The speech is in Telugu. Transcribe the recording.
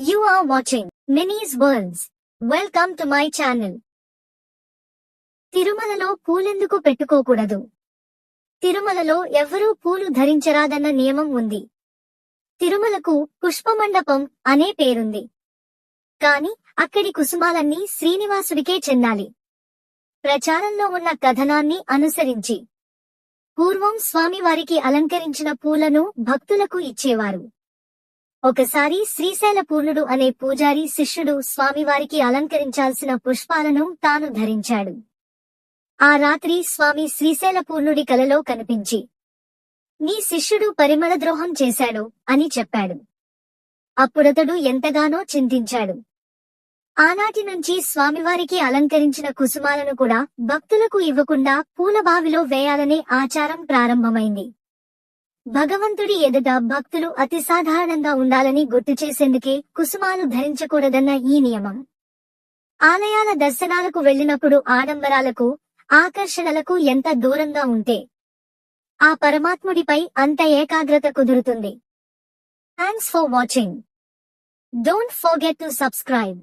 You are watching Minnie's Worlds. Welcome to my channel. తిరుమలలో పూలెందుకు పెట్టుకోకూడదు? తిరుమలలో ఎవరూ పూలు ధరించరాదన్న నియమం ఉంది. తిరుమలకు పుష్పమండపం అనే పేరుంది. కాని అక్కడి కుసుమాలన్నీ శ్రీనివాసుడికే చెందాలి. ప్రచారంలో ఉన్న కథనాన్ని అనుసరించి. పూర్వం స్వామివారికి అలంకరించిన పూలను భక్తులకు ఇచ్చేవారు. ఒకసారి శ్రీశైల పూర్ణుడు అనే పూజారి శిష్యుడు స్వామివారికి అలంకరించాల్సిన పుష్పాలను తాను ధరించాడు. ఆ రాత్రి స్వామి శ్రీశైల పూర్ణుడి కలలో కనిపించి నీ శిష్యుడు పరిమళ ద్రోహం చేశాడు అని చెప్పాడు. అప్పుడతడు ఎంతగానో చింతించాడు. ఆనాటి నుంచి స్వామివారికి అలంకరించిన కుసుమాలను కూడా భక్తులకు ఇవ్వకుండా పూలబావిలో వేయాలనే ఆచారం ప్రారంభమైంది. భగవంతుడి ఎదుట భక్తులు అతి సాధారణంగా ఉండాలని గుర్తు చేసేందుకే కుసుమాలు ధరించకూడదన్న ఈ నియమం. ఆలయాల దర్శనాలకు వెళ్ళినప్పుడు ఆడంబరాలకు ఆకర్షణలకు ఎంత దూరంగా ఉంటే ఆ పరమాత్ముడిపై అంత ఏకాగ్రత కుదురుతుంది. Thanks for watching don't forget to subscribe